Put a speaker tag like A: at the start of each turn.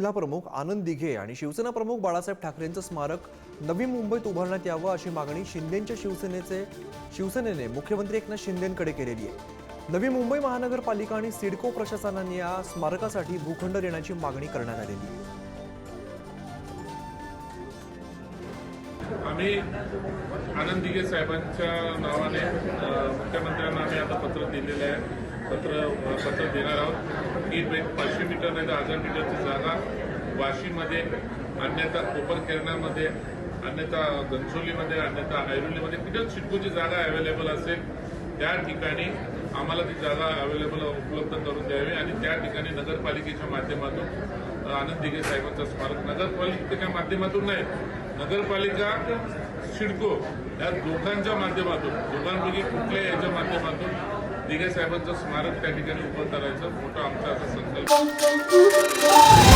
A: जिल्हा प्रमुख आनंद दिघे आणि शिवसेना प्रमुख बाळासाहेब ठाकरेंचं स्मारक नवी मुंबईत उभारण्यात यावं अशी मागणी शिंदेच्या शिवसेनेचे शिवसेनेने मुख्यमंत्री एकनाथ शिंदेंकडे केलेली आहे. नवी मुंबई महानगरपालिका आणि सिडको प्रशासनाने या स्मारकासाठी भूखंड देण्याची मागणी करण्यात आलेली आहे.
B: आम्ही आनंद दिघे साहेबांच्या नावाने मुख्यमंत्र्यांना आम्ही आता पत्र दिलेलं आहे. पत्र पत्र देणार आहोत. की पाचशे मीटर नाही तर हजार मीटरची जागा वाशीमध्ये अन्यथा कोपरखेरणामध्ये अन्यथा घनसोलीमध्ये अन्यथा ऐरोलीमध्ये कुठे सिडकोची जागा अवेलेबल असेल. त्या ठिकाणी आम्हाला ती जागा अवेलेबल उपलब्ध करून द्यावी आणि त्या ठिकाणी नगरपालिकेच्या माध्यमातून आनंद दिघे साहेबांचं स्मारक नगरपालिकेच्या माध्यमातून नाही नगरपालिका सिडको या दोघांच्या माध्यमातून दोघांपैकी कुठल्या याच्या माध्यमातून दिघे साहेबांचं स्मारक त्या ठिकाणी उभं करायचं मोठा आमचा असा संकल्प.